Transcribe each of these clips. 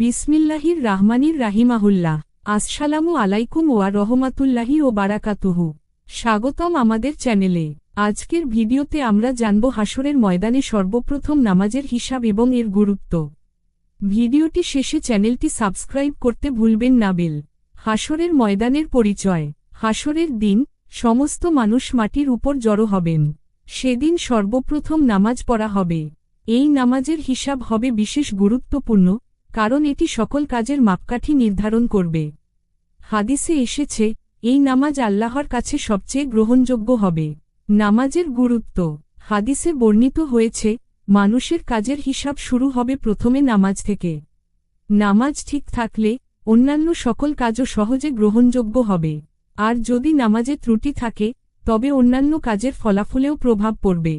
বিসমিল্লাহির রাহমানির রাহিমাহুল্লাহ। আসসালামু আলাইকুম ওয়া রহমাতুল্লাহি ও বারাকাতুহু। স্বাগতম আমাদের চ্যানেলে। আজকের ভিডিওতে আমরা জানব হাসরের ময়দানে সর্বপ্রথম নামাজের হিসাব এবং এর গুরুত্ব। ভিডিওটি শেষে চ্যানেলটি সাবস্ক্রাইব করতে ভুলবেন না বেল। হাসরের ময়দানের পরিচয়। হাসরের দিন, সমস্ত মানুষ মাটির উপর জড়ো হবেন। সেদিন সর্বপ্রথম নামাজ পড়া হবে। এই নামাজের হিসাব হবে বিশেষ গুরুত্বপূর্ণ কারণ এটি সকল কাজের মাপকাঠি নির্ধারণ করবে। হাদিসে এসেছে, এই নামাজ আল্লাহর কাছে সবচেয়ে গ্রহণযোগ্য হবে। নামাজের গুরুত্ব। হাদিসে বর্ণিত হয়েছে, মানুষের কাজের হিসাব শুরু হবে প্রথমে নামাজ থেকে। নামাজ ঠিক থাকলে, অন্যান্য সকল কাজও সহজে গ্রহণযোগ্য হবে। আর যদি নামাজে ত্রুটি থাকে, তবে অন্যান্য কাজের ফলাফলেও প্রভাব পড়বে।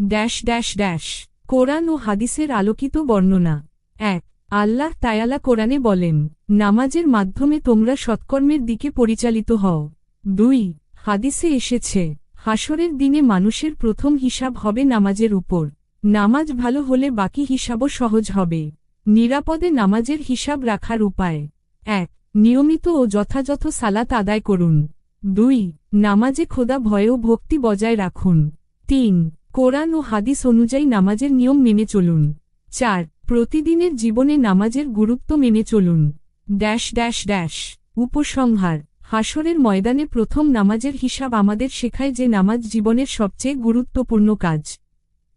Dash dash dash. কোরআন ও হাদিসের আলোকিত বর্ণনা। এক আল্লাহ তায়ালা কোরআনে বলেন, নামাজের মাধ্যমে তোমরা সৎকর্মের দিকে পরিচালিত হও। দুই, হাদিসে এসেছে হাসরের দিনে মানুষের প্রথম হিসাব হবে নামাজের উপর। নামাজ ভালো হলে বাকি হিসাবও সহজ হবে। নিরাপদে নামাজের হিসাব রাখার উপায়। এক, নিয়মিত ও যথাযথ সালাত আদায় করুন। দুই, নামাজে খোদা ভয় ও ভক্তি বজায় রাখুন। তিন, কোরআন ও হাদিস অনুযায়ী নামাজের নিয়ম মেনে চলুন। চার প্রতিদিনের জীবনে নামাজের গুরুত্ব মেনে চলুন। Dash dash dash. উপসংহার। হাসরের ময়দানে প্রথম নামাজের হিসাব আমাদের শেখায় যে নামাজ জীবনের সবচেয়ে গুরুত্বপূর্ণ কাজ।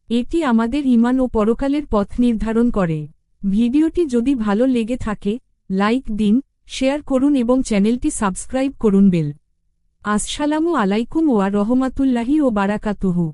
এটি আমাদের ইমান ও পরকালের পথ নির্ধারণ করে। ভিডিওটি যদি ভালো লেগে থাকে, লাইক দিন, শেয়ার করুন এবং চ্যানেলটি সাবস্ক্রাইব করুন। বেল। আসসালামু আলাইকুম ওয়া রহমাতুল্লাহি ও বারাকাতুহু।